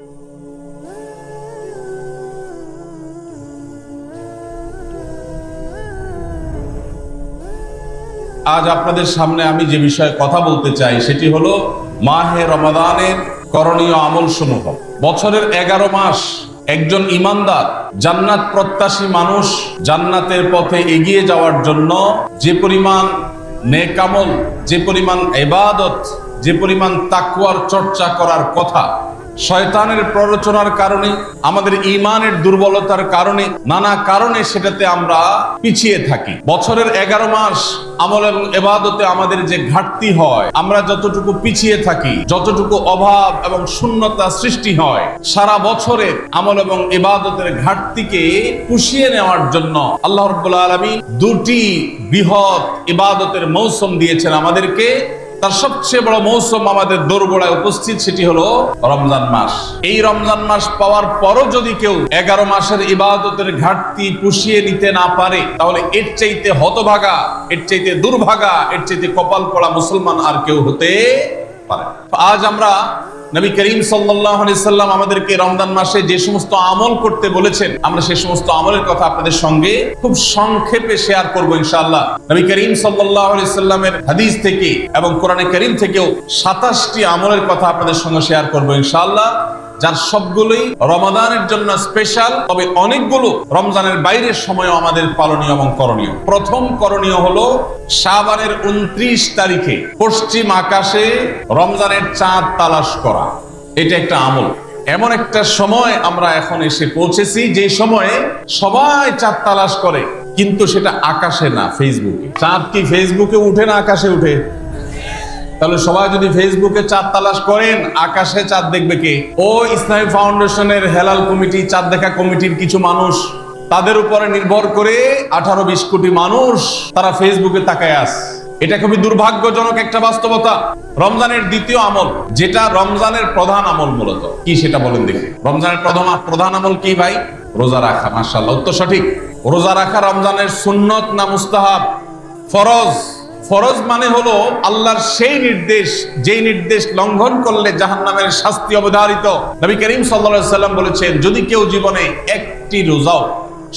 আজ আপনাদের সামনে আমি যে বিষয়ে কথা বলতে চাই, সেটি হলো মাহে রমাদানের করণীয় আমল সমূহ বছরের এগারো মাস একজন ইমানদার, জান্নাত প্রত্যাশী মানুষ জান্নাতের পথে এগিয়ে যাওয়ার জন্য যে পরিমাণ নেকামল যে পরিমাণ এবাদত, যে পরিমাণ তাকুয়ার চর্চা করার কথা শয়তানের প্ররোচনার কারণে, আমাদের ইমানের দুর্বলতার কারণে, নানা কারণে সেটাতে আমরা পিছিয়ে থাকি। বছরের এগারো মাস আমল এবং এবাদতে আমাদের যে ঘাটতি হয়, আমরা যতটুকু পিছিয়ে থাকি, যতটুকু অভাব এবং শূন্যতা সৃষ্টি হয়, সারা বছরের আমল এবং এবাদতের ঘাটতিকে পুষিয়ে নেওয়ার জন্য আল্লাহ রব্বুল আলমী দুটি বৃহৎ ইবাদতের মৌসুম দিয়েছেন আমাদেরকে। তার সবচেয়ে বড় মৌসুম আমাদের দোরগোড়ায় উপস্থিত সেটি হলো রমজান মাস। এই রমজান মাস পাওয়ার পরও যদি কেউ এগারো মাসের ইবাদতের ঘাটতি পুষিয়ে নিতে না পারে, তাহলে এর চাইতে হতভাগা, এর চাইতে দুর্ভাগা, এর চাইতে কপাল পড়া মুসলমান আর কেউ হতে পারে আজ আমরা নবী করিম সাল্লাম আমাদেরকে রমজান মাসে যে সমস্ত আমল করতে বলেছেন, আমরা সে সমস্ত আমলের কথা আপনাদের সঙ্গে খুব সংক্ষেপে শেয়ার করব ইনশাল্লাহ নবী করিম সাল্লাহামের হাদিস থেকে এবং কোরআনে করিম থেকেও 27টি আমলের কথা আপনাদের সঙ্গে শেয়ার করব ইনশাআল্লাহ। যার সবগুলোই রমাদানের জন্য স্পেশাল তবে অনেকগুলো রমজানের বাইরের সময়ও আমাদের পালনীয় এবং করণীয়। প্রথম করণীয় হলো শাবানের উনত্রিশ তারিখে পশ্চিম আকাশে রমজানের চাঁদ তালাশ করা। এটা একটা আমল। এমন একটা সময় আমরা এখন এসে পৌঁছেছি যে সময়ে সবাই চাঁদ তালাশ করে, কিন্তু সেটা আকাশে না ফেসবুকে চাঁদ কি ফেসবুকে উঠে না আকাশে উঠে? তাহলে সবাই যদি ফেসবুকে চাঁদ তালাশ করেন, আকাশে চাঁদ দেখবে কে? ও ইসলামী ফাউন্ডেশনের হেলাল কমিটি, চাঁদ দেখা কমিটির কিছু মানুষ, তাদের উপরে নির্ভর করে আঠারো বিশ কোটি মানুষ তারা ফেসবুকে তাকায় আস এটা খুবই দুর্ভাগ্যজনক একটা বাস্তবতা। রমজানের দ্বিতীয় আমল, যেটা রমজানের প্রধান আমল মূলত। কি সেটা বলেন দেখি। রমজানের প্রধান প্রধান আমল কি ভাই? রোজা রাখা মার্শাল্লাহ উত্তর সঠিক। রোজা রাখা রমজানের সুন্নত না মুস্তাহাব? ফরজ। ফরজ মানে হলো আল্লাহর সেই নির্দেশ, যেই নির্দেশ লঙ্ঘন করলে জাহান্নামের শাস্তি অবধারিত। নবী করিম সাল্লাম বলেছেন, যদি কেউ জীবনে একটি রোজাও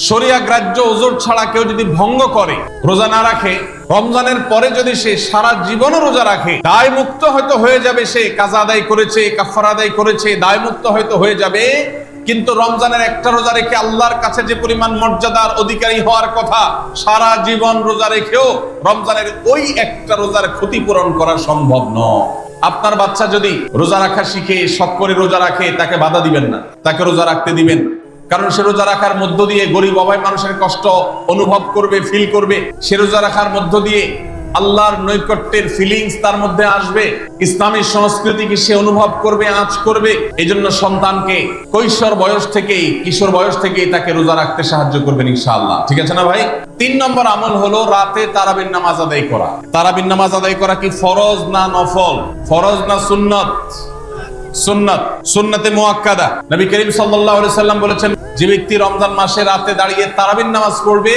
শরিয়া গ্রাহ্য ওজোর ছাড়া কেউ যদি ভঙ্গ করে, রোজা না রাখে, রমজানের পরে যদি সে সারা জীবনও রোজা রাখে দায় মুক্ত হয়তো হয়ে যাবে সে, কাজা আদায় করেছে কাফার আদায় করেছে দায় মুক্ত হয়তো হয়ে যাবে কিন্তু রমজানের একটা রোজা রেখে আল্লাহর কাছে যে পরিমাণ মর্যাদার অধিকারী হওয়ার কথা সারা জীবন রোজা রেখেও রমজানের ওই একটা রোজার ক্ষতিপূরণ করা সম্ভব নয়। আপনার বাচ্চা যদি রোজা রাখা শিখে, শখ করে রোজা রাখে, তাকে বাধা দিবেন না। তাকে রোজা রাখতে দিবেন। কারণ সে রোজা রাখার মধ্য দিয়ে গরিব অভাব মানুষের কষ্ট অনুভব করবে ফিল করবে। সে রোজা রাখার মধ্য দিয়ে আল্লাহর নৈকট্যের ফিলিংস তার মধ্যে আসবে। ইসলামী সংস্কৃতিকে সে অনুভব করবে, আঁচ করবে? এই জন্য সন্তানকে কৈশোর বয়স থেকেই, কিশোর বয়স থেকেই তাকে রোজা রাখতে সাহায্য করবেন ইনশাআল্লাহ। ঠিক আছে না ভাই? তিন নম্বর আমল হলো রাতে তারাবিন নামাজ আদায় করা। তারাবিন নামাজ আদায় করা কি ফরজ না নফল? ফরজ না সুন্নত? সুন্নাত। সুন্নাতে মুআক্কাদা নবী করিম সাল্লাল্লাহু আলাইহি সাল্লাম বলেছেন, যে ব্যক্তি রমজান মাসে রাতে দাঁড়িয়ে তারাবিন নামাজ পড়বে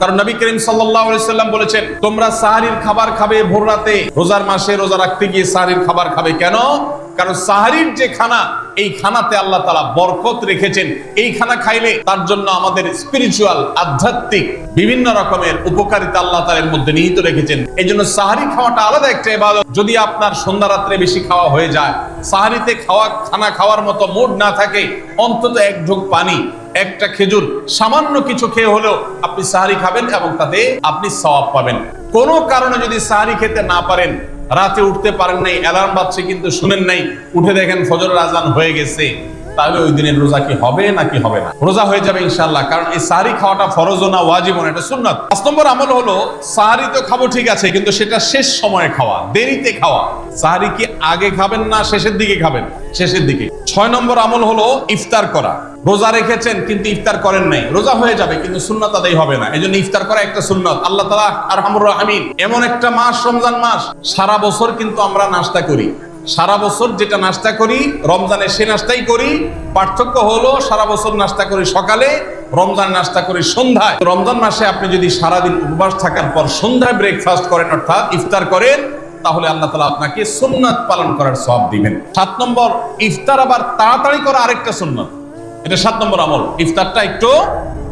কারণ নবী করিম সাল্লাম বলেছেন, তোমরা সাহারির খাবার খাবে ভোর রাতে, রোজার মাসে রোজা রাখতে গিয়ে সাহারির খাবার খাবে কেন? কারণ সাহারির যে খানা, এই খানাতে আল্লাহ তালা বরকত রেখেছেন। এই খানা খাইলে তার জন্য আমাদের স্পিরিচুয়াল আধ্যাত্মিক, বিভিন্ন রকমের উপকারিতা আল্লাহ তালের মধ্যে নিহিত রেখেছেন। এই জন্য সাহারি খাওয়াটা আলাদা একটা এবাদত যদি আপনার সন্ধ্যা রাত্রে বেশি খাওয়া হয়ে যায়, সাহারিতে খাওয়া, খানা খাওয়ার মতো মুড না থাকে, অন্তত এক ঢোক পানি একটা খেজুর সামান্য কিছু খেয়ে হলেও আপনি সাহারি খাবেন এবং তাতে আপনি সওয়াব পাবেন। কোনো কারণে যদি সাহারি খেতে না পারেন, রাতে উঠতে পারেন নাই, অ্যালার্ম বাজছে কিন্তু শুনেন নাই, উঠে দেখেন ফজর আজান হয়ে গেছে। তাহলে ওই দিনের রোজা কি হবে নাকি হবে না? রোজা হয়ে যাবে ইনশাল্লাহ কারণ এই সাহারি খাওয়াটা ফরজ না ওয়াজিব না, এটা সুন্নাত। পাঁচ নম্বর আমল হলো সাহারি তো খাব ঠিক আছে, কিন্তু সেটা শেষ সময়ে খাওয়া, দেরিতে খাওয়া। সাহারি কি আগে খাবেন না শেষের দিকে খাবেন? শেষের দিকে। ছয় নম্বর আমল হলো, ইফতার করা। রোজা রেখেছেন, কিন্তু ইফতার করেন নাই। রোজা হয়ে যাবে, কিন্তু সুন্নত আদায় হবে না। এই জন্য ইফতার করা একটা সুন্নত। আল্লাহ তালা আর হামুর আমিন এমন একটা মাস, রমজান মাস, সারা বছর কিন্তু আমরা নাস্তা করি। সারা বছর যেটা নাস্তা করি, রমজানে সে নাস্তাই করি। পার্থক্য হলো, সারা বছর নাস্তা করি সকালে, রমজান নাস্তা করি সন্ধ্যায়। রমজান মাসে আপনি যদি সারাদিন উপবাস থাকার পর সন্ধ্যায় ব্রেকফাস্ট করেন, অর্থাৎ ইফতার করেন, তাহলে আল্লাহ তালা আপনাকে সুন্নাত পালন করার সব দিবেন। সাত নম্বর, ইফতার আবার তাড়াতাড়ি করা আরেকটা সুন্নাত। এটা সাত নম্বর আমল। ইফতারটা একটু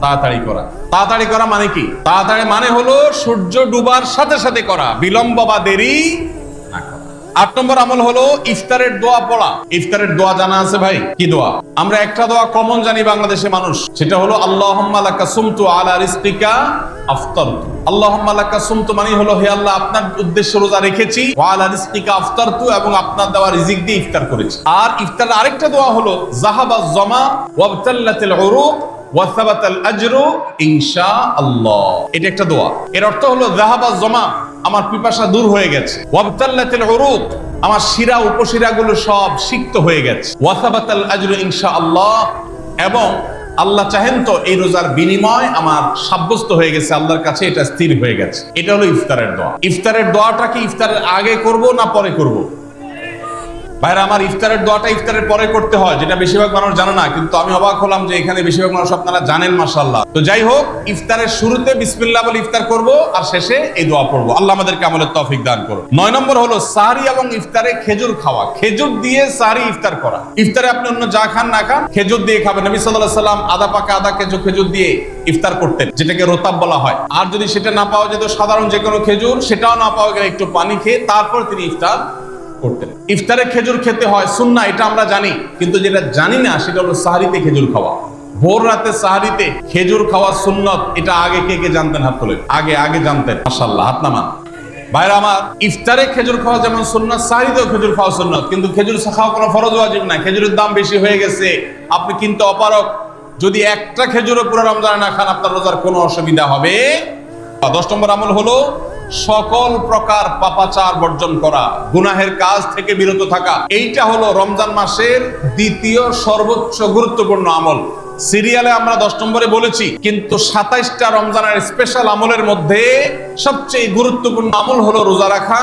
তাড়াতাড়ি করা। তাড়াতাড়ি করা মানে কি? তাড়াতাড়ি মানে হলো সূর্য ডুবার সাথে সাথে করা। বিলম্ব বা দেরি আট নম্বর আমল হলো ইফতারের দোয়া পড়া। ইফতারের দোয়া জানা আছে ভাই? কি দোয়া? আমরা একটা দোয়া কমন জানি বাংলাদেশের মানুষ। সেটা হলো, আল্লাহুম্মা আপনার উদ্দেশ্যে রোজা রেখেছি। এবং আপনার রিজিক দিয়ে ইফতার করেছি। আর আরেকটা দোয়া হলো, জাহাবা জমা আমার সব সিক্ত হয়ে গেছে। এবং আল্লাহ চাহেন তো এই রোজার বিনিময় আমার সাব্যস্ত হয়ে গেছে, আল্লাহর কাছে এটা স্থির হয়ে গেছে। এটা হলো ইফতারের দোয়া। ইফতারের দোয়াটা কি ইফতারের আগে করব না পরে করব? ভাইরা, আমার ইফতারের দোয়াটা ইফতারের পরে করতে হয়, যেটা বেশিরভাগ মানুষ জানে না, কিন্তু আমি অবাক হলাম যে এখানে বেশিরভাগ মানুষ আপনারা জানেন মাসাল্লাহ তো যাই হোক, ইফতারের শুরুতে বিসমিল্লাহ বলে ইফতার করব, আর শেষে এই দোয়া পড়ব। আল্লাহ আমাদেরকে আমলের তৌফিক দান করো নয় নম্বর হলো সাহারি এবং ইফতারে খেজুর খাওয়া। খেজুর দিয়ে সাহারি ইফতার করা। ইফতারে আপনি অন্য যা খান না খান, খেজুর দিয়ে খাবেন। নবী সাল্লাল্লাহু সাল্লাম আদা পাকা আদা খেজুর খেজুর দিয়ে ইফতার করতেন, যেটাকে রোতাব বলা হয়। আর যদি সেটা না পাওয়া যেত, সাধারণ যে কোনো খেজুর, সেটাও না পাওয়া গেলে একটু পানি খেয়ে তারপর তিনি ইফতার করতেন ইফতারে খেজুর খেতে হয়, সুন্না, এটা আমরা জানি। কিন্তু যেটা জানি না, সেটা হলো সাহারিতে খেজুর খাওয়া। ভোর রাতে সাহারিতে খেজুর খাওয়া সুন্নত, এটা আগে কে কে জানতেন হাত তোলেন? আগে আগে জানতেন। মাশাআল্লাহ, হাত নামান। ভাইরা আমার, ইফতারে খেজুর খাওয়া যেমন সুন্নত, সাহারিতেও খেজুর খাওয়া সুন্নত। কিন্তু খেজুর খাওয়া কোনো ফরজ ওয়াজিব না। খেজুরের দাম বেশি হয়ে গেছে। আপনি কিন্তু অপারক যদি একটা খেজুরও পুরো রমজানে না খান, আপনার রোজার কোনো অসুবিধা হবে। দশ নম্বর আমল হলো সকল প্রকার পাপাচার বর্জন করা, গুনাহের কাজ থেকে বিরত থাকা, এইটা হলো রমজান মাসের দ্বিতীয় সর্বোচ্চ গুরুত্বপূর্ণ আমল। সিরিয়ালে আমরা দশ নম্বরে বলেছি, কিন্তু সাতাইশটা রমজানের স্পেশাল আমলের মধ্যে সবচেয়ে গুরুত্বপূর্ণ আমল হলো রোজা রাখা,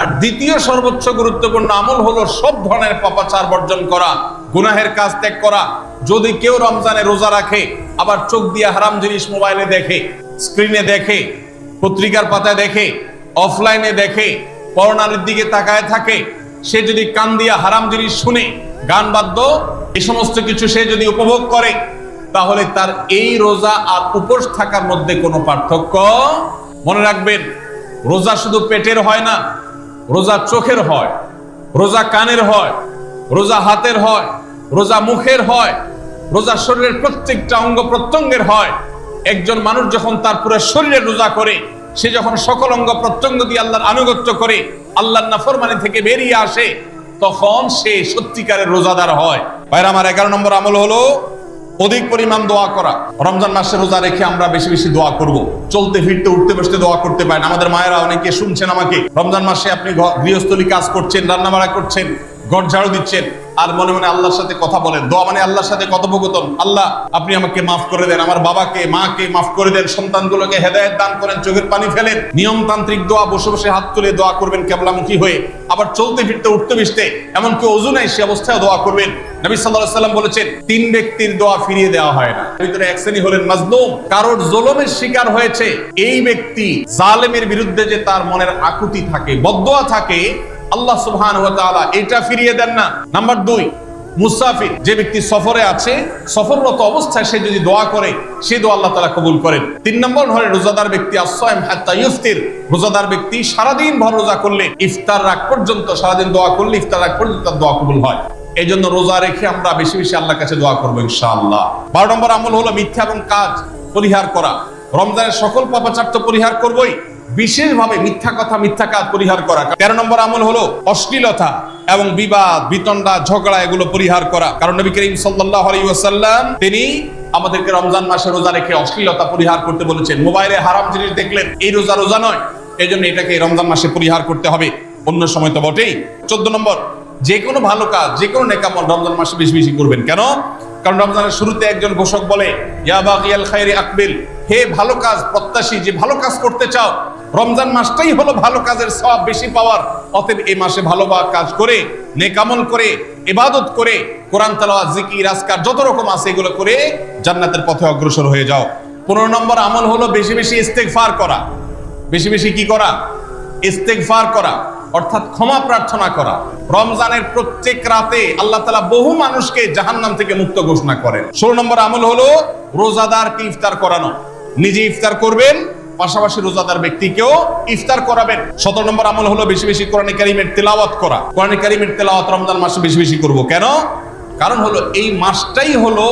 আর দ্বিতীয় সর্বোচ্চ গুরুত্বপূর্ণ আমল হলো সব ধরনের পাপাচার বর্জন করা, গুনাহের কাজ ত্যাগ করা। যদি কেউ রমজানে রোজা রাখে, আবার চোখ দিয়ে হারাম জিনিস মোবাইলে দেখে স্ক্রিনে দেখে পত্রিকার পাতায় দেখে অফলাইনে দেখে পরনারীর দিকে তাকায় থাকে, সে যদি কান দিয়া হারাম জিনিস শুনে, গান বাদ্য এই সমস্ত কিছু সে যদি উপভোগ করে, তাহলে তার এই রোজা আর উপোস থাকার মধ্যে কোনো পার্থক্য মনে রাখবেন। রোজা শুধু পেটের হয় না, রোজা চোখের হয়, রোজা কানের হয়, রোজা হাতের হয়, রোজা মুখের হয়, রোজা শরীরের প্রত্যেকটা অঙ্গ প্রত্যঙ্গের হয়। একজন মানুষ যখন তার পুরো শরীরে রোজা করে, সে যখন সকল অঙ্গ প্রত্যঙ্গ দিয়ে আল্লাহর আনুগত্য করে, আল্লাহর নাফরমানি থেকে বেরিয়ে আসে, তখন সে সত্যিকারের রোজাদার হয়। ভাইরা, আমার এগারো নম্বর আমল হলো অধিক পরিমাণ দোয়া করা। রমজান মাসে রোজা রেখে আমরা বেশি বেশি দোয়া করব। চলতে, ফিরতে, উঠতে, বসতে দোয়া করতে পারেন আমাদের মায়েরা অনেকে শুনছেন আমাকে, রমজান মাসে আপনি গৃহস্থলী কাজ করছেন রান্না বাড়া করছেন ঘর ঝাড়ু দিচ্ছেন। আর মনে মনে আল্লাহর সাথে কথা বলেন। দোয়া মানে আল্লাহর সাথে কথোপকথন। আল্লাহ, আপনি আমাকে মাফ করে দেন, আমার বাবাকে, মাকে মাফ করে দেন, সন্তানগুলোকে হেদায়েত দান করেন, চোখের পানি ফেলেন। নিয়মতান্ত্রিক দোয়া, বসে বসে হাত তুলে দোয়া করবেন কেবলামুখী হয়ে। আবার চলতে ফিরতে, উঠতে বিসতে এমনকি অজু নাই, সে অবস্থায় দোয়া করবেন। নবী আলাইহি সাল্লাম বলেছেন, তিন ব্যক্তির দোয়া ফিরিয়ে দেওয়া হয় না। ভিতরে এক শ্রেণি হলেন মাজলুম। কারোর জুলুমের শিকার হয়েছে, এই ব্যক্তি জালেমের বিরুদ্ধে যে তার মনের আকুতি থাকে বদদোয়া থাকে আল্লাহ তাআলা এটা ফিরিয়ে দেন না। নাম্বার দুই, মুসাফির, যে ব্যক্তি সফরে আছে, সফররত অবস্থায় সে যদি দোয়া করে, সে দোয়া আল্লাহ তাআলা কবুল করেন। তিন নম্বর হলে রোজাদার ব্যক্তি আসসাইম হাত্তা ইফতির রোজাদার ব্যক্তি সারাদিন ভর রোজা করলে, ইফতার রাগ পর্যন্ত, সারাদিন দোয়া করলে, ইফতার রাগ পর্যন্ত তার দোয়া কবুল হয়। এই জন্য রোজা রেখে আমরা বেশি বেশি আল্লাহর কাছে দোয়া করব ইনশাআল্লাহ। বারো নম্বর আমল হলো মিথ্যা এবং কাজ পরিহার করা। রমজানের সকল পাপাচার তো পরিহার করবই। বিশেষভাবে মিথ্যা কথা, মিথ্যা কাজ পরিহার করা। তেরো নম্বর আমল হলো অশ্লীলতা এবং বিবাদ, বিতণ্ডা, ঝগড়া এগুলো পরিহার করা। কারণ নবী করিম ওয়াসাল্লাম, তিনি আমাদেরকে রমজান মাসে রোজা রেখে অশ্লীলতা পরিহার করতে বলেছেন। মোবাইলে হারাম জিনিস দেখলেন, এই রোজা রোজা নয় এই জন্য এটাকে রমজান মাসে পরিহার করতে হবে। অন্য সময় তো বটেই। চোদ্দ নম্বর, যে কোনো ভালো কাজ, যে কোনো নেকামল রমজান মাসে বেশি বেশি করবেন। কেন? কারণ রমজানের শুরুতে একজন ঘোষক বলে আকবিল হে ভালো কাজ প্রত্যাশী, যে ভালো কাজ করতে চাও, রমজান মাসটাই হলো ভালো কাজের সব বেশি পাওয়ার। অতএব এই মাসে ভালো কাজ করে নেকামল করে, ইবাদত করে, কোরআন, তালাওয়াত, জিকির, আজকার যত রকম আছে এগুলো করে জান্নাতের পথে অগ্রসর হয়ে যাও। পনেরো নম্বর আমল হলো বেশি বেশি ইস্তেগফার করা। বেশি বেশি কি করা? ইস্তেগফার করা। অর্থাৎ ক্ষমা প্রার্থনা করা। রমজানের প্রত্যেক রাতে আল্লাহ তালা বহু মানুষকে জাহান্নাম থেকে মুক্ত ঘোষণা করেন। ষোলো নম্বর আমল হলো রোজাদারকে ইফতার করানো। নিজে ইফতার করবেন, পাশাপাশি রোজাদার ব্যক্তিকেও ইফতার করাবেন। সতেরো নম্বর আমল হলো বেশি বেশি কোরআনে কারিমের তেলাওয়াত করা। কোরআনে কারিমের তেলাওয়াত রমজান মাসে বেশি বেশি করব। কেন? কারণ হলো এই মাসটাই হলো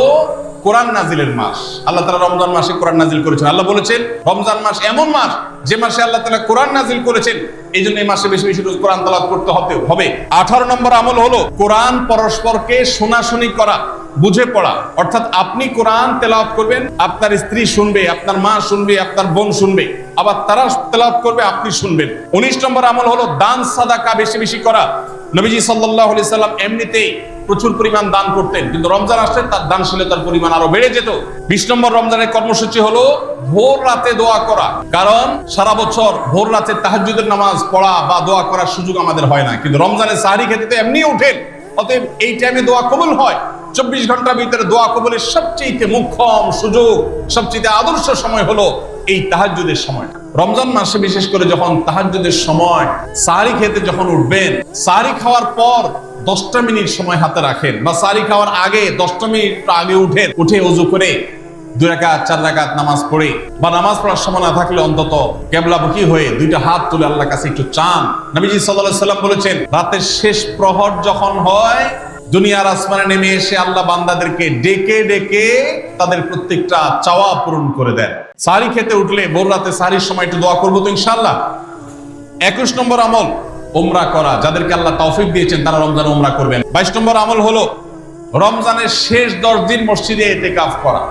কোরআন নাজিলের মাস। আল্লাহ তালা রমজান মাসে কোরআন নাজিল করেছেন। আল্লাহ বলেছেন, রমজান মাস এমন মাস যে মাসে আল্লাহ তালা কোরআন নাজিল করেছেন এই জন্য এই মাসে বেশি বেশি কোরআন তালাত করতে হবে হবে। আঠারো নম্বর আমল হলো কোরআন পরস্পরকে শোনাশুনি করা, বুঝে পড়া। অর্থাৎ আপনি কোরআন তেলাওয়াত করবেন, আপনার স্ত্রী শুনবে, আপনার মা শুনবে, আপনার বোন শুনবে, আবার তারা তেলাওয়াত করবে, আপনি শুনবেন। উনিশ নম্বর আমল হলো দান সাদাকা বেশি বেশি করা। নবীজি সাল্লাল্লাহু আলাইহি সাল্লাম এমনিতেই প্রচুর পরিমাণ দান করতেন, কিন্তু রমজান আসলে তার দানশীলতার পরিমাণ আরও বেড়ে যেত। বিশ নম্বর রমজানের কর্মসূচি হলো ভোর রাতে দোয়া করা, কারণ সারা বছর ভোর রাতে তাহাজ্জুদের নামাজ পড়া বা দোয়া করার সুযোগ আমাদের হয় না। কিন্তু রমজানের সাহারি খেতে তো এমনি ওঠেন, অতএব এই টাইমে দোয়া কবুল হয়। চব্বিশ ঘণ্টার ভিতরে দোয়া কবুলের সবচেয়ে মুখ্যম সুযোগ সবচেয়ে আদর্শ সময় হলো এই তাহাজ্জুদের সময় রমজান মাসে বিশেষ করে যখন তাহাজ্জুদের সময় সারি খেতে যখন উঠবেন, সারি খাওয়ার পর দশটা মিনিট সময় হাতে রাখেন বা সারি খাওয়ার আগে দশটা মিনিট আগে উঠে উঠে উজু করে দুই রাকাত, চার রাকাত নামাজ পড়ে বা নামাজ পড়ার সময় না থাকলে অন্তত কেবলামুখী হয়ে দুইটা হাত তুলে আল্লাহ কাছে একটু চান। নবীজি সাল্লাল্লাহু সাল্লাম বলেছেন, রাতের শেষ প্রহর যখন হয় দুনিয়ার আসমানে নেমে এসে আল্লাহ বান্দাদেরকে ডেকে ডেকে তাদের প্রত্যেকটা চাওয়া পূরণ করে দেন। সারি খেতে উঠলে ভোর রাতে সারির সময় একটু দোয়া করব তো ইনশাল্লাহ একুশ নম্বর আমল ওমরা করা, যাদেরকে আল্লাহ তৌফিক দিয়েছেন তারা রমজান ওমরা করবেন। বাইশ নম্বর আমল হলো রমজানের শেষ দশ দিন মসজিদে এতেকাফ করা।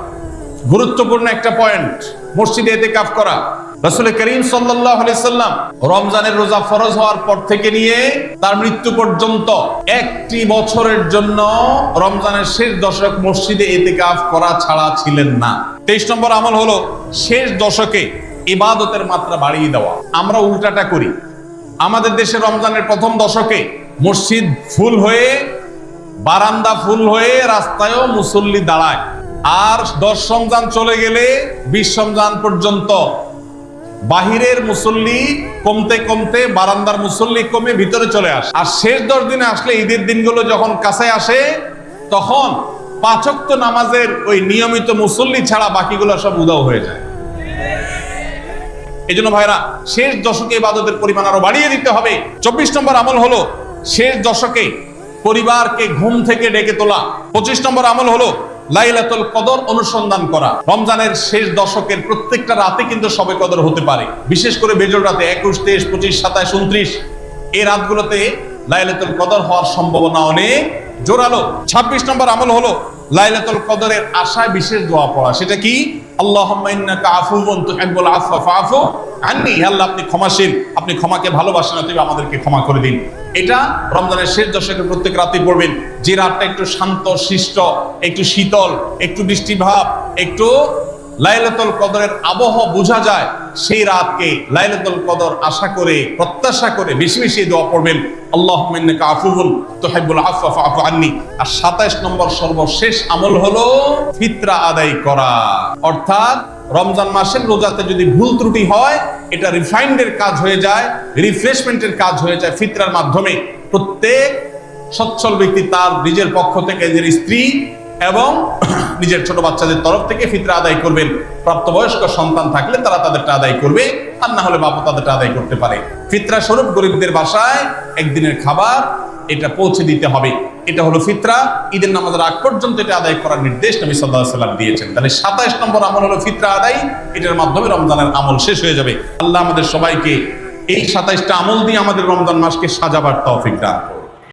গুরুত্বপূর্ণ একটা পয়েন্ট, মসজিদে এতেকাফ করা। রাসূল করিম সাল্লাম রমজানের রোজা ফরজ হওয়ার পর থেকে নিয়ে তার মৃত্যু পর্যন্ত একটি বছরের জন্য রমজানের শেষ দশক মসজিদে এতেকাফ করা ছাড়া ছিলেন না। তেইশ নম্বর আমল হলো শেষ দশকে ইবাদতের মাত্রা বাড়িয়ে দেওয়া। আমরা উল্টাটা করি। আমাদের দেশে রমজানের প্রথম দশকে মসজিদ ফুল হয়ে, বারান্দা ফুল হয়ে রাস্তায়ও মুসল্লি দাঁড়ায়। আর দশ রমজান চলে গেলে বিশ রমজান পর্যন্ত বাহিরের মুসল্লি কমতে কমতে বারান্দার মুসল্লি কমে ভিতরে চলে আসে। আর শেষ দশ দিনে আসলে ঈদের দিনগুলো যখন কাছে আসে, তখন পাঁচক্ত নামাজের ওই নিয়মিত মুসল্লি ছাড়া বাকিগুলো সব উদাও হয়ে যায়। এই জন্য ভাইরা, শেষ দশকে ইবাদতের পরিমাণ আরও বাড়িয়ে দিতে হবে। চব্বিশ নম্বর আমল হলো, শেষ দশকে পরিবারকে ঘুম থেকে ডেকে তোলা। পঁচিশ নম্বর আমল হলো লাইলাতুল কদর অনুসন্ধান করা। রমজানের শেষ দশকের প্রত্যেকটা রাতে কিন্তু সবে কদর হতে পারে। বিশেষ করে বেজর রাতে একুশ, তেইশ, পঁচিশ সাতাশ উনত্রিশ। এই রাতগুলোতে লাইলাতুল কদর হওয়ার সম্ভাবনা অনেক জোরালো। ছাব্বিশ নম্বর আমল হলো লাইলাতুল কদরের আশায় বিশেষ দোয়া পড়া। সেটা কি? আল্লাহ, আপনি ক্ষমাশীল। আপনি ক্ষমাকে ভালোবাসেন, অতএব আমাদেরকে ক্ষমা করে দিন। এটা রমজানের শেষ দশকে প্রত্যেক রাতে পড়বেন। যে রাতটা একটু শান্ত, শিষ্ট, একটু শীতল, একটু বৃষ্টিভাব একটু লাইলাতুল কদরের আবহ বোঝা যায়, সেই রাতকে লাইলাতুল কদর আশা করে, প্রত্যাশা করে বেশি বেশি দোয়া পড়বেন। আল্লাহুম্মা ইন্নাকা আফুউন তুহিব্বুল আফওয়া ফাআফু আন্নি। আর 27 নম্বর সর্বশেষ আমল হলো ফিতরা আদায় করা। অর্থাৎ রমজান মাসের রোজাতে যদি ভুল ত্রুটি হয়, এটা রিফাইন্ডের কাজ হয়ে যায়, রিফ্রেশমেন্টের কাজ হয়ে যায় ফিতরার মাধ্যমে। প্রত্যেক সচ্ছল ব্যক্তি তার নিজের পক্ষ থেকে নিজের স্ত্রী এবং নিজের ছোট বাচ্চাদের তরফ থেকে ফিতরা আদায় করবেন। প্রাপ্তবয়স্ক সন্তান থাকলে তারা তাদেরটা আদায় করবে, আর না হলে বাবা তাদেরটা আদায় করতে পারে। ফিতরা স্বরূপ গরিবদের বাসায় একদিনের খাবার, এটা পৌঁছে দিতে হবে। এটা হলো ফিতরা। ঈদের নামাজের আগ পর্যন্ত এটা আদায় করার নির্দেশ নবী সাল্লাহ সাল্লাম দিয়েছেন। তাহলে সাতাইশ নম্বর আমল হলো ফিতরা আদায়। এটার মাধ্যমে রমজানের আমল শেষ হয়ে যাবে। আল্লাহ আমাদের সবাইকে এই সাতাইশটা আমল দিয়ে আমাদের রমজান মাসকে সাজাবার তৌফিক দান।